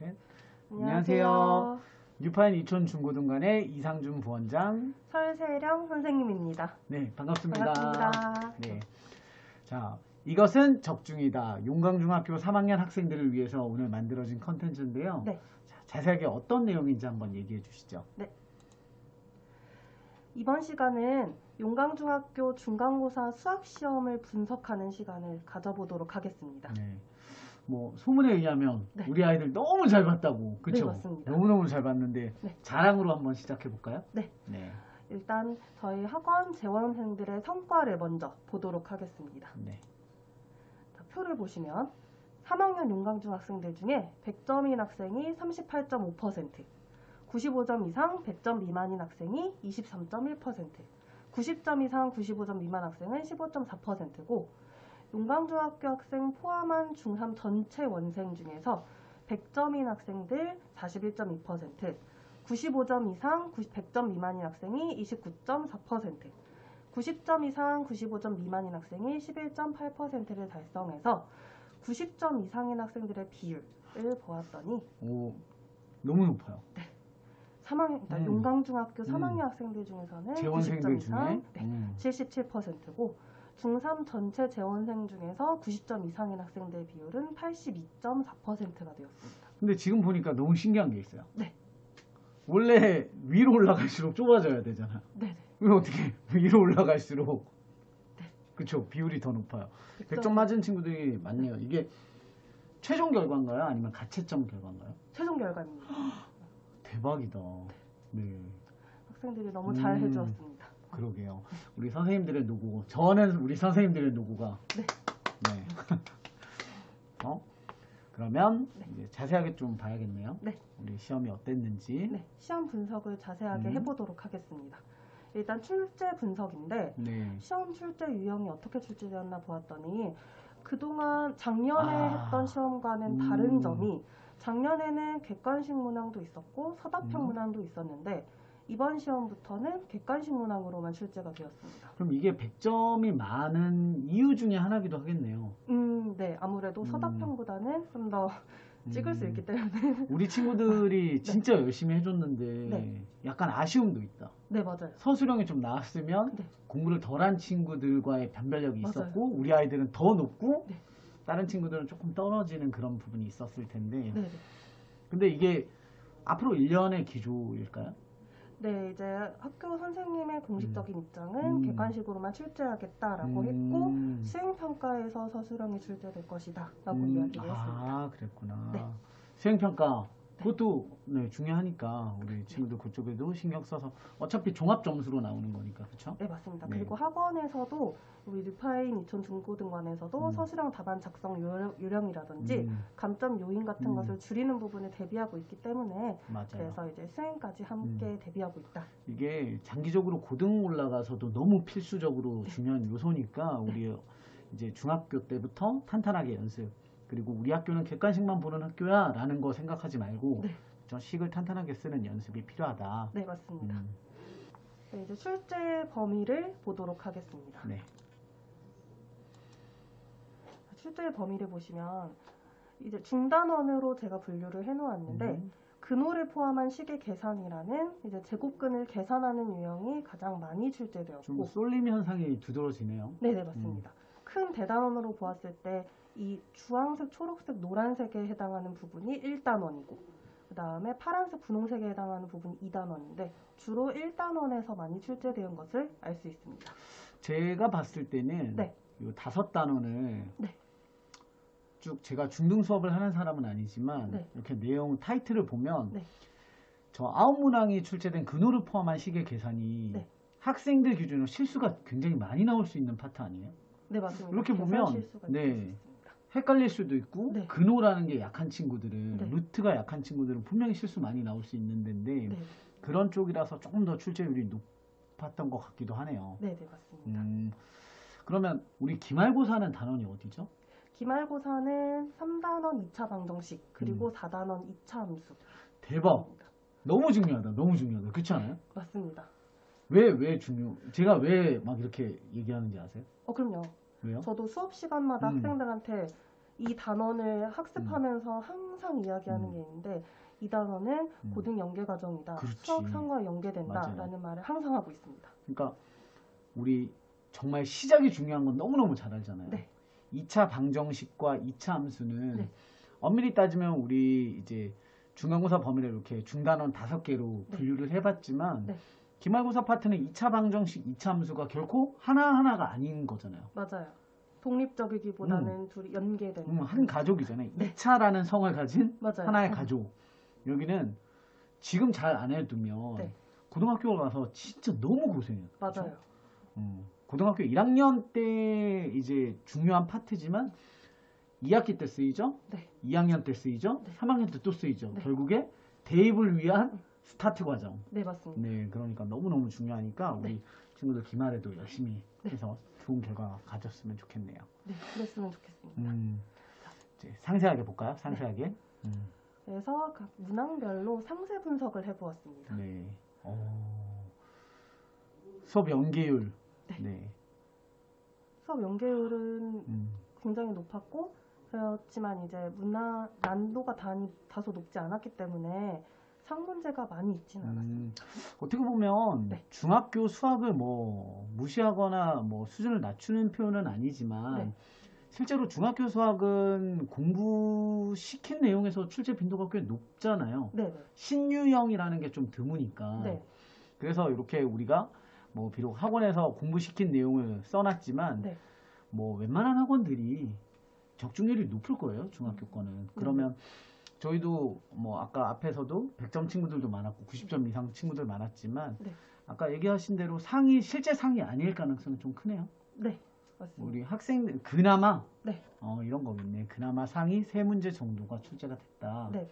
셋. 안녕하세요. 뉴파인 이촌 중고등관의 이상준 부원장. 설세령 선생님입니다. 네, 반갑습니다. 반갑습니다. 네. 자, 이것은 적중이다. 용강중학교 3학년 학생들을 위해서 오늘 만들어진 컨텐츠인데요. 네. 자, 자세하게 어떤 내용인지 한번 얘기해 주시죠. 이번 시간은 용강중학교 중간고사 수학시험을 분석하는 시간을 가져보도록 하겠습니다. 네. 뭐 소문에 의하면 네. 우리 아이들 너무 잘 봤다고. 그렇죠? 네, 맞습니다. 너무너무 잘 봤는데 네. 자랑으로 한번 시작해 볼까요? 네. 네. 일단 저희 학원 재원생들의 성과를 먼저 보도록 하겠습니다. 네. 자, 표를 보시면 3학년 용강중 학생들 중에 100점인 학생이 38.5%, 95점 이상 100점 미만인 학생이 23.1%, 90점 이상 95점 미만 학생은 15.4%고 용강중학교 학생 포함한 중3 전체 원생 중에서 100점인 학생들 41.2%, 95점 이상 90, 100점 미만인 학생이 29.4%, 90점 이상 95점 미만인 학생이 11.8%를 달성해서 90점 이상인 학생들의 비율을 보았더니 오, 너무 높아요. 3학년, 그러니까 음. 용강중학교 음. 3학년 학생들 중에서는 90점 재원생들 이상 중에 네, 음. 77%고 중3 전체 재원생 중에서 90점 이상인 학생들 비율은 82.4%가 되었습니다. 근데 지금 보니까 너무 신기한 게 있어요. 네. 원래 위로 올라갈수록 좁아져야 되잖아. 네네. 왜 어떻게 위로 올라갈수록 네. 그쵸 비율이 더 높아요. 100점 점 맞은 친구들이 많네요. 이게 최종 결과인가요? 아니면 가채점 결과인가요? 최종 결과입니다. 대박이다. 네, 학생들이 너무 잘 음. 해주었습니다. 그러게요. 우리 선생님들의 노고, 저는 우리 선생님들의 노고가 네. 네. 어? 그러면 네. 이제 자세하게 좀 봐야겠네요. 네. 우리 시험이 어땠는지. 네, 시험 분석을 자세하게 음. 해보도록 하겠습니다. 일단 출제 분석인데 네. 시험 출제 유형이 어떻게 출제되었나 보았더니 그동안 작년에 아. 했던 시험과는 음. 다른 점이 작년에는 객관식 문항도 있었고 서답형 음. 문항도 있었는데 이번 시험부터는 객관식 문항으로만 출제가 되었습니다. 그럼 이게 100점이 많은 이유 중에 하나기도 하겠네요. 음, 네, 아무래도 음. 서답형보다는 좀 더 찍을 수 음. 있기 때문에 우리 친구들이 진짜 열심히 해줬는데 네. 약간 아쉬움도 있다. 네, 맞아요. 서술형이 좀 나왔으면 네. 공부를 덜한 친구들과의 변별력이 맞아요. 있었고 우리 아이들은 더 높고 네. 다른 친구들은 조금 떨어지는 그런 부분이 있었을 텐데 네, 네. 근데 이게 앞으로 1년의 기조일까요? 네, 이제 학교 선생님의 공식적인 입장은 음. 객관식으로만 출제하겠다라고 음. 했고 수행평가에서 서술형이 출제될 것이다라고 음, 이야기를 했습니다. 아, 그랬구나. 네. 수행평가 그것도 네, 중요하니까 우리 친구들 그쪽에도 신경 써서 어차피 종합 점수로 나오는 거니까 그렇죠? 네, 맞습니다. 네. 그리고 학원에서도 우리 뉴파인 이촌 중고등관에서도 음. 서술형 답안 작성 요령, 요령 이라든지 음, 감점 요인 같은 음. 것을 줄이는 부분을 대비하고 있기 때문에 맞아요. 그래서 이제 수행까지 함께 음. 대비하고 있다. 이게 장기적으로 고등 올라가서도 너무 필수적으로 네. 중요한 요소니까 우리 이제 중학교 때부터 탄탄하게 연습 그리고 우리 학교는 객관식만 보는 학교야 라는 거 생각하지 말고 네. 저 식을 탄탄하게 쓰는 연습이 필요하다. 네, 맞습니다. 음, 네, 이제 출제 범위를 보도록 하겠습니다. 네. 출제 범위를 보시면 이제 중단원으로 제가 분류를 해놓았는데 음, 근호를 포함한 시계 계산이라는 이제 제곱근을 계산하는 유형이 가장 많이 좀 출제되었고 쏠림 현상이 두드러지네요. 네네 맞습니다. 큰 대단원으로 보았을 때 이 주황색, 초록색, 노란색에 해당하는 부분이 1단원이고 그 다음에 파란색, 분홍색에 해당하는 부분이 2단원인데 주로 1단원에서 많이 출제되는 것을 알 수 있습니다. 제가 봤을 때는 네. 이 다섯 단원을 네. 쭉 제가 중등 수업을 하는 사람은 아니지만 네. 이렇게 내용 타이틀을 보면 네. 저 아홉 문항이 출제된 근호를 포함한 시계 계산이 네. 학생들 기준으로 실수가 굉장히 많이 나올 수 있는 파트 아니에요? 네 맞습니다. 이렇게 보면, 네. 헷갈릴 수도 있고 네. 근호라는 게 약한 친구들은 네. 루트가 약한 친구들은 분명히 실수 많이 나올 수 있는 데인데 네, 그런 쪽이라서 조금 더 출제율이 높았던 것 같기도 하네요. 네, 네 맞습니다. 음, 그러면 우리 기말고사는 단원이 어디죠? 기말고사는 3단원 2차 방정식 그리고 음. 4단원 2차 함수. 대박. 너무 중요하다. 너무 중요하다. 그렇지 않아요? 맞습니다. 왜, 왜 중요? 제가 왜 막 이렇게 얘기하는지 아세요? 어 그럼요. 왜요? 저도 수업 시간마다 음. 학생들한테 이 단원을 학습하면서 항상 이야기하는 음. 게 있는데 이 단원은 음. 고등 연계 과정이다. 그렇지. 수학상과 연계된다라는 맞아요. 말을 항상 하고 있습니다. 그러니까 우리 정말 시작이 중요한 건 너무너무 잘 알잖아요. 네. 2차 방정식과 2차 함수는 네. 엄밀히 따지면 우리 이제 중간고사 범위를 이렇게 중단원 다섯 개로 네. 분류를 해봤지만 네. 기말고사 파트는 2차 방정식, 2차 함수가 결코 하나하나가 아닌 거잖아요. 맞아요. 독립적이기보다는 둘이 연계된. 음, 한 가족이잖아요. 네. 2차라는 성을 가진 맞아요. 하나의 가족. 여기는 지금 잘 안 해두면 네. 고등학교 가서 진짜 너무 고생해요. 맞아요. 음, 고등학교 1학년 때 이제 중요한 파트지만 2학기 때 쓰이죠? 네. 2학년 때 쓰이죠? 네. 3학년 때 또 쓰이죠. 네. 결국에 대입을 위한 스타트 과정. 네, 맞습니다. 네, 그러니까 너무너무 중요하니까 우리 네. 친구들 기말에도 열심히 네. 해서 좋은 결과 가졌으면 좋겠네요. 네, 그랬으면 좋겠습니다. 음, 이제 상세하게 볼까요? 상세하게. 음, 그래서 각 문항별로 상세 분석을 해보았습니다. 네. 어, 수업 연계율. 네. 네. 수업 연계율은 음, 굉장히 높았고 그렇지만 이제 문화 난도가 다, 다소 높지 않았기 때문에 상 문제가 많이 있지는 않았습니다. 음, 어떻게 보면 네. 중학교 수학을 뭐 무시하거나 뭐 수준을 낮추는 표현은 아니지만 네. 실제로 중학교 수학은 공부시킨 내용에서 출제 빈도가 꽤 높잖아요. 네, 네, 신유형이라는 게 좀 드무니까. 네, 그래서 이렇게 우리가 뭐 비록 학원에서 공부시킨 내용을 써놨지만 네. 뭐 웬만한 학원들이 적중률이 높을 거예요 중학교 음. 거는 그러면 저희도 뭐 아까 앞에서도 100점 친구들도 많았고 90점 이상 친구들 많았지만 네. 아까 얘기하신 대로 상이 실제 상이 아닐 가능성이 좀 크네요 네, 맞습니다. 우리 학생들 그나마 네. 어 이런 거겠네 그나마 상이 세 문제 정도가 출제가 됐다 네,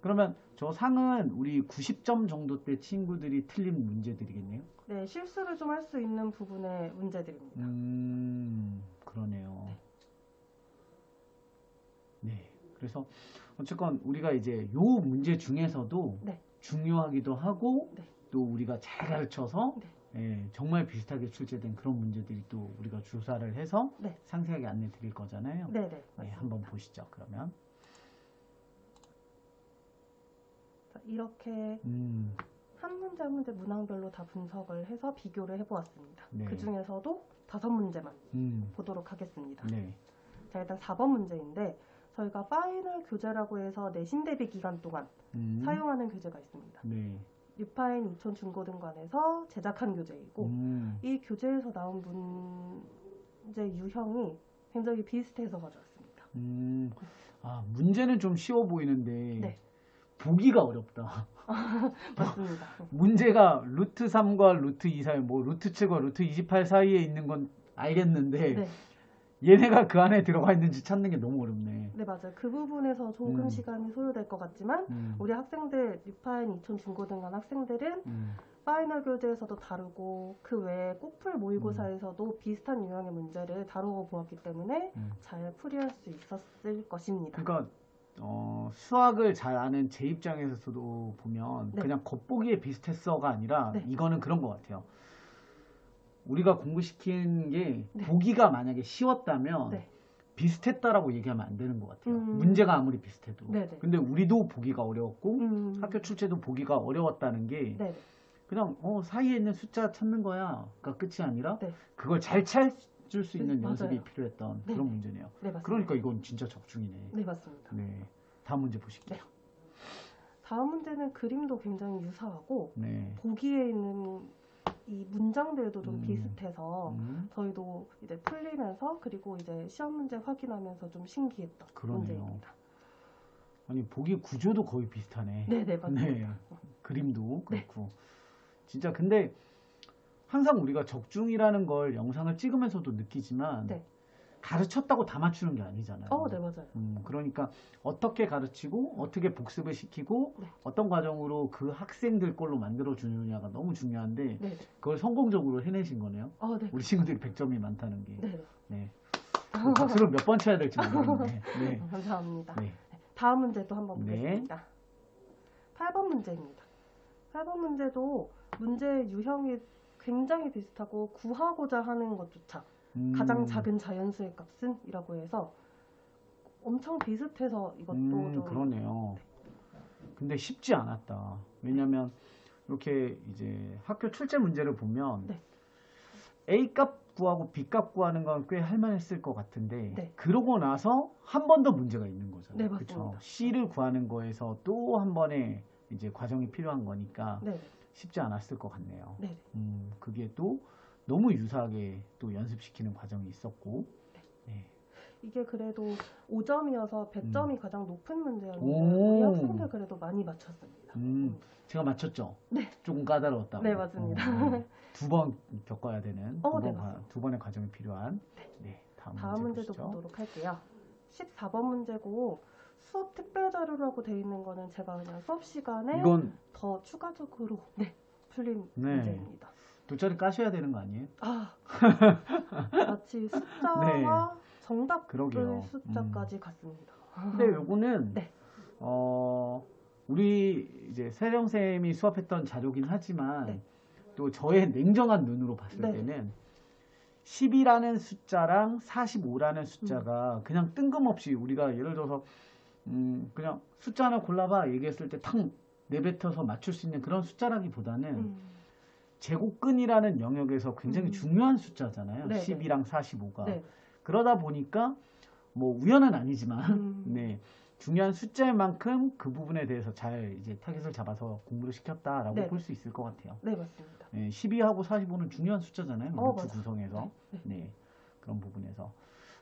그러면 저 상은 우리 90점 정도 때 친구들이 틀린 문제들이겠네요 네, 실수를 좀 할 수 있는 부분의 문제들입니다. 음, 그러네요. 네. 그래서 어쨌건 우리가 이제 요 문제 중에서도 네. 중요하기도 하고 네. 또 우리가 잘 가르쳐서 네. 예, 정말 비슷하게 출제된 그런 문제들이 또 우리가 조사를 해서 네. 상세하게 안내 드릴 거잖아요. 네, 네, 네, 맞습니다. 한번 보시죠. 그러면. 자, 이렇게 음, 한 문제 한 문제 문항별로 다 분석을 해서 비교를 해보았습니다. 네. 그 중에서도 다섯 문제만 음, 보도록 하겠습니다. 네. 자, 일단 4번 문제인데 저희가 파이널 교재라고 해서 내신 대비 기간 동안 음, 사용하는 교재가 있습니다. 네. 유파인 인천 중고등관에서 제작한 교재이고 음, 이 교재에서 나온 문제 유형이 굉장히 비슷해서 가져왔습니다. 음, 아, 문제는 좀 쉬워 보이는데 네. 보기가 어렵다. 맞습니다. 문제가 루트 3과 루트 2 사이, 뭐 루트 7과 루트 28 사이에 있는 건 알겠는데 네, 얘네가 그 안에 들어가 있는지 찾는 게 너무 어렵네. 네 맞아요. 그 부분에서 조금 음. 시간이 소요될 것 같지만 음, 우리 학생들 유파인 인천 중고등관 학생들은 음, 파이널 교재에서도 다루고 그 외에 꼭풀 모의고사에서도 비슷한 유형의 문제를 다루어 보았기 때문에 음. 잘 풀이할 수 있었을 것입니다. 그러니까 어, 수학을 잘 아는 제 입장에서도 보면 네. 그냥 겉보기에 비슷했어가 아니라 네. 이거는 그런 것 같아요. 우리가 공부시킨 게 네. 보기가 만약에 쉬웠다면 네. 비슷했다라고 얘기하면 안 되는 것 같아요. 음. 문제가 아무리 비슷해도. 네네. 근데 우리도 보기가 어려웠고 음, 학교 출제도 보기가 어려웠다는 게 네, 그냥 어, 사이에 있는 숫자 찾는 거야가 끝이 아니라 네. 그걸 잘 찾을 수 있는 네, 연습이. 필요했던 네, 그런 네. 문제네요. 네. 그러니까 이건 진짜 적중이네. 네 맞습니다. 네. 다음 문제 보실게요. 다음 문제는 그림도 굉장히 유사하고 네. 보기에 있는 이 문장들도 좀 음. 비슷해서 음, 저희도 이제 풀리면서 그리고 이제 시험 문제 확인하면서 좀 신기했던 그러네요. 문제입니다. 아니 보기 구조도 거의 비슷하네. 네네 맞습니다. 네. 그림도 그렇고. 진짜 근데 항상 우리가 적중이라는 걸 영상을 찍으면서도 느끼지만 네. 가르쳤다고 다 맞추는 게 아니잖아요. 어, 네 맞아요. 음, 그러니까 어떻게 가르치고 어떻게 복습을 시키고 네. 어떤 과정으로 그 학생들 걸로 만들어 주느냐가 너무 중요한데 네. 그걸 성공적으로 해내신 거네요. 어, 네. 우리 친구들이 100점이 많다는 게. 네. 네. 그 박수를 몇 번 쳐야 될지 모르겠네. 네. 감사합니다. 네. 다음 문제도 한번 네. 보겠습니다. 8번 문제입니다. 8번 문제도 문제 유형이 굉장히 비슷하고 구하고자 하는 것조차 음, 가장 작은 자연수의 값은 이라고 해서 엄청 비슷해서 이것도 음, 좀 그러네요. 근데 쉽지 않았다. 왜냐면 이렇게 이제 학교 출제 문제를 보면 네. A 값 구하고 B 값 구하는 건 꽤 할만했을 것 같은데 네. 그러고 나서 한 번 더 문제가 있는 거잖아요. 네? 맞습니다. C를 구하는 거에서 또 한 번의 이제 과정이 필요한 거니까 네, 쉽지 않았을 것 같네요. 네, 음, 그게 또 너무 유사하게 또 연습시키는 과정이 있었고 네. 이게 그래도 5점이어서 100점이 가장 높은 문제였는데 음. 오. 우리 학생들 그래도 많이 맞췄습니다. 음, 제가 맞췄죠? 네. 조금 까다로웠다고. 네, 맞습니다. 두번 겪어야 되는 두, 어, 번 네, 과- 맞습니다. 두 번의 과정이 필요한. 네. 다음, 다음 문제 보시죠. 보도록 할게요. 14번 문제고 수업 특별 자료라고 돼 있는 거는 제가 그냥 수업 시간에 이건 더 추가적으로 네, 풀린 네. 문제입니다. 돗자리 까셔야 되는 거 아니에요? 아, 마치 숫자와 정답 네. 그러게요. 숫자까지 같습니다. 근데 요거는 네. 어 우리 이제 세령 쌤이 수업했던 자료긴 하지만 네. 또 저의 냉정한 눈으로 봤을 네. 때는 10이라는 숫자랑 45라는 숫자가 그냥 뜬금없이 우리가 예를 들어서 음 그냥 숫자 하나 골라봐 얘기했을 때탁 내뱉어서 맞출 수 있는 그런 숫자라기보다는 음, 제곱근이라는 영역에서 굉장히 음. 중요한 숫자잖아요. 네, 10이랑 45가. 네. 그러다 보니까 뭐 우연은 아니지만 음. 네. 중요한 숫자인 만큼 그 부분에 대해서 잘 이제 타겟을 잡아서 공부를 시켰다라고 네. 볼수 있을 것 같아요. 네, 맞습니다. 네, 12하고 45는 중요한 숫자잖아요. 어, 루트. 구성에서. 네. 네. 그런 부분에서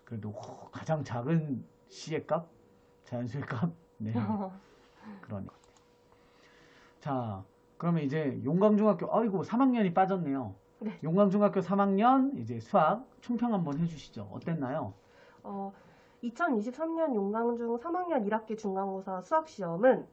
그래도 호- 가장 작은 C의 값, 자연수의 값. 네. 같아요. 자, 그러면 이제 용강중학교, 아이고, 3학년이 빠졌네요. 네. 용강중학교 3학년 이제 수학 총평 한번 해주시죠. 어땠나요? 어, 2023년 용강중 3학년 1학기 중간고사 수학 시험은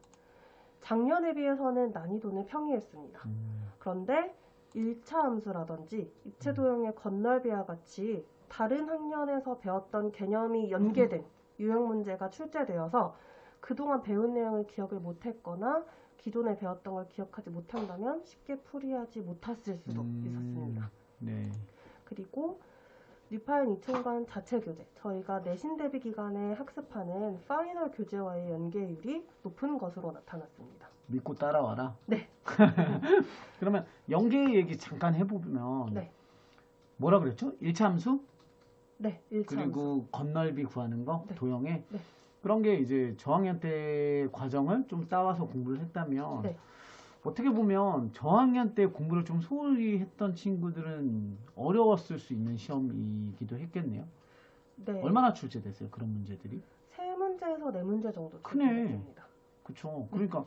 작년에 비해서는 난이도는 평이했습니다. 음, 그런데 1차 함수라든지 입체 도형의 건널비와 같이 다른 학년에서 배웠던 개념이 연계된 유형 문제가 출제되어서 그동안 배운 내용을 기억을 못했거나 기존에 배웠던 걸 기억하지 못한다면 쉽게 풀이하지 못했을 수도 음, 있었습니다. 네. 그리고 뉴파인 이총관 자체 교재 저희가 내신 대비 기간에 학습하는 파이널 교재와의 연계율이 높은 것으로 나타났습니다. 믿고 따라와라. 네. 그러면 연계 얘기 잠깐 해보면 네. 뭐라 그랬죠? 1차 함수 네, 1차 그리고 건널비 구하는 거 네. 도형에 네. 그런 게 이제 저학년 때 과정을 좀 따와서 공부를 했다면 네. 어떻게 보면 저학년 때 공부를 좀 소홀히 했던 친구들은 어려웠을 수 있는 시험이기도 했겠네요. 네. 얼마나 출제됐어요? 그런 문제들이? 세 문제에서 네 문제 정도. 출제됐습니다. 그쵸. 그러니까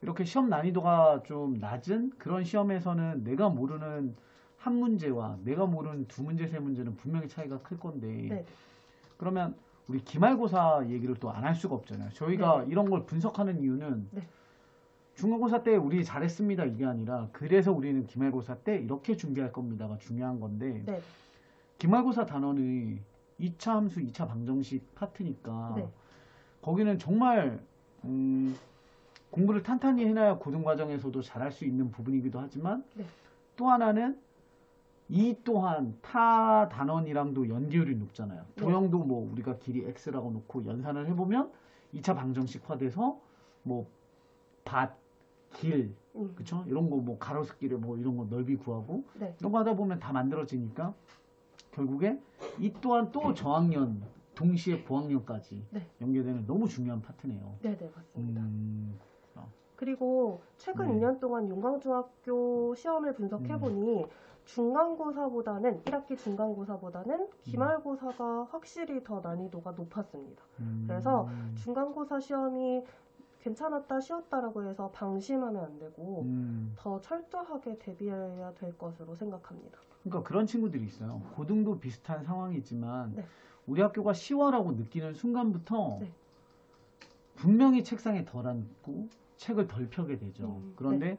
이렇게 시험 난이도가 좀 낮은 그런 시험에서는 내가 모르는 한 문제와 내가 모르는 두 문제, 세 문제는 분명히 차이가 클 건데 네. 그러면 우리 기말고사 얘기를 또 안 할 수가 없잖아요. 저희가 네. 이런 걸 분석하는 이유는 네. 중간고사 때 우리 잘했습니다 이게 아니라 그래서 우리는 기말고사 때 이렇게 준비할 겁니다가 중요한 건데 네. 기말고사 단원이 2차 함수, 2차 방정식 파트니까 네. 거기는 정말 음, 공부를 탄탄히 해놔야 고등 과정에서도 잘할 수 있는 부분이기도 하지만 네. 또 하나는 이 또한 타 단원이랑도 연계율이 높잖아요. 네. 도형도 뭐 우리가 길이 x라고 놓고 연산을 해보면 2차 방정식화돼서 뭐 밭, 길, 음. 그쵸? 이런 거 뭐 가로수길에 뭐 이런 거 넓이 구하고 네. 이런 거 하다 보면 다 만들어지니까 결국에 이 또한 또 저학년 동시에 고학년까지 네. 연계되는 너무 중요한 파트네요. 네, 네, 맞습니다. 음, 그리고 최근 네. 음. 2년 동안 용강중학교 시험을 분석해보니 중간고사보다는 1학기 중간고사보다는 기말고사가 확실히 더 난이도가 높았습니다. 음, 그래서 중간고사 시험이 괜찮았다, 쉬웠다라고 해서 방심하면 안 되고 음, 더 철저하게 대비해야 될 것으로 생각합니다. 그러니까 그런 친구들이 있어요. 고등도 비슷한 상황이지만 네. 우리 학교가 시원하고 느끼는 순간부터 네. 분명히 책상에 덜 앉고 책을 덜 펴게 되죠. 음, 그런데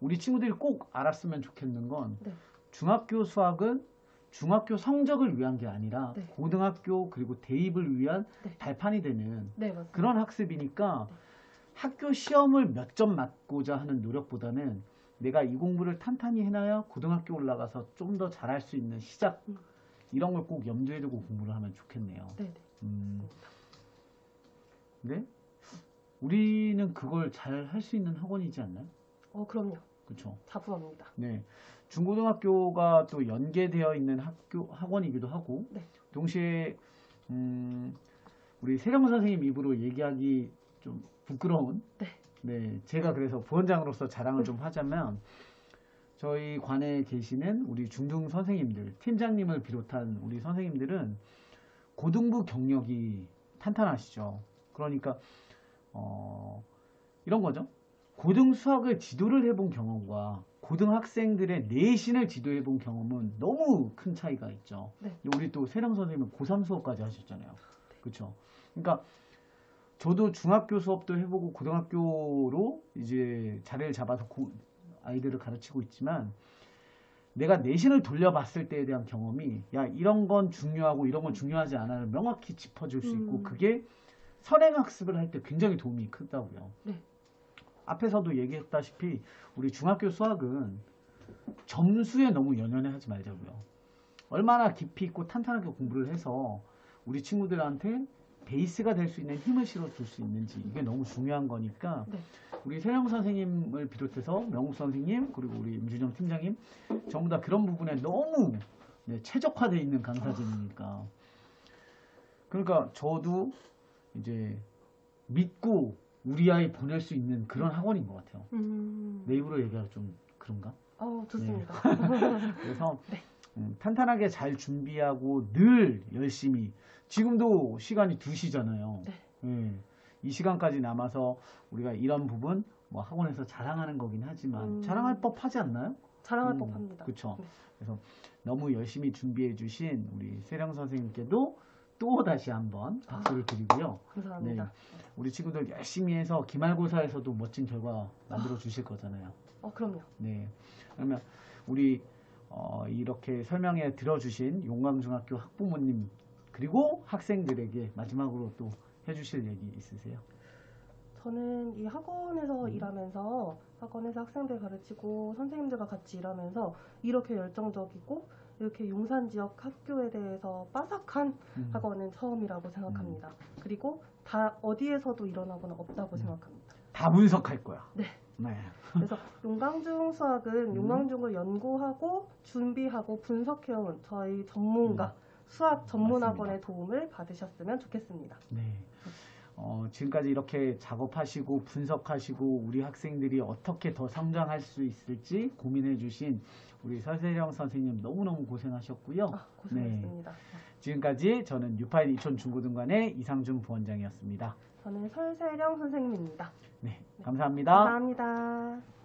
우리 친구들이 꼭 알았으면 좋겠는 건 네. 중학교 수학은 중학교 성적을 위한 게 아니라 네. 고등학교 그리고 대입을 위한 네. 발판이 되는 네. 그런 학습이니까 네. 학교 시험을 몇 점 맞고자 하는 노력보다는 내가 이 공부를 탄탄히 해놔야 고등학교 올라가서 좀 더 잘할 수 있는 시작 음. 이런 걸 꼭 염두에 두고 공부를 하면 좋겠네요. 네, 네. 음. 근데 우리는 그걸 잘 할 수 있는 학원이지 않나요? 어, 그럼요. 그렇죠. 자부합니다. 네. 중고등학교가 또 연계되어 있는 학교 학원이기도 하고 네. 동시에 음, 우리 세령 선생님 입으로 얘기하기 좀 부끄러운 네. 네, 제가 그래서 부원장으로서 자랑을 좀 하자면 저희 관에 계시는 우리 중등 선생님들, 팀장님을 비롯한 우리 선생님들은 고등부 경력이 탄탄하시죠. 그러니까 어, 이런 거죠. 고등 수학을 지도를 해본 경험과 고등학생들의 내신을 지도해 본 경험은 너무 큰 차이가 있죠. 네. 우리 또 세령 선생님은 고3 수업까지 하셨잖아요. 그렇죠. 그러니까 저도 중학교 수업도 해보고 고등학교로 이제 자리를 잡아서 고- 아이들을 가르치고 있지만 내가 내신을 돌려봤을 때에 대한 경험이 야 이런 건 중요하고 이런 건 중요하지 않아를 명확히 짚어줄 수 있고 음. 그게 선행 학습을 할 때 굉장히 도움이 크다고요. 네. 앞에서도 얘기했다시피 우리 중학교 수학은 점수에 너무 연연해 하지 말자고요. 얼마나 깊이 있고 탄탄하게 공부를 해서 우리 친구들한테 베이스가 될 수 있는 힘을 실어줄 수 있는지 이게 너무 중요한 거니까 네. 우리 세영 선생님을 비롯해서 명욱 선생님 그리고 우리 임준영 팀장님 전부 다 그런 부분에 너무 네, 최적화되어 있는 강사진이니까 그러니까 저도 이제 믿고 우리 아이 보낼 수 있는 그런 학원인 것 같아요. 음. 내 입으로 얘기하기 좀 그런가? 어, 좋습니다. 그래서 네. 음, 탄탄하게 잘 준비하고 늘 열심히 지금도 시간이 2시잖아요. 네. 이 시간까지 남아서 우리가 이런 부분 뭐 학원에서 자랑하는 거긴 하지만 음. 자랑할 법하지 않나요? 자랑할 음, 법합니다. 그쵸. 네. 그래서 너무 열심히 준비해 주신 우리 세령 선생님께도 또 다시 한번 박수를 드리고요. 감사합니다. 우리 친구들 열심히 해서 기말고사에서도 멋진 결과 만들어 주실 거잖아요. 어, 그럼요. 네. 그러면 우리 어, 이렇게 설명해 들어주신 용광중학교 학부모님 그리고 학생들에게 마지막으로 또 해주실 얘기 있으세요? 저는 이 학원에서 음. 일하면서 학원에서 학생들 가르치고 선생님들과 같이 일하면서 이렇게 열정적이고 이렇게 용산 지역 학교에 대해서 빠삭한 음. 학원은 처음이라고 생각합니다. 그리고 다 어디에서도 학원은 없다고 음. 생각합니다. 다 분석할 거야. 네. 네. 그래서 용광중 수학은 음. 용광중을 연구하고 준비하고 분석해온 저희 전문가 수학 전문 음. 맞습니다. 학원의 도움을 받으셨으면 좋겠습니다. 네. 어, 지금까지 이렇게 작업하시고 분석하시고 우리 학생들이 어떻게 더 성장할 수 있을지 고민해 주신 우리 설세령 선생님 너무너무 고생하셨고요. 아, 고생했습니다. 지금까지 저는 뉴파일 이촌 중고등관의 이상준 부원장이었습니다. 저는 설세령 선생님입니다. 네, 감사합니다. 감사합니다.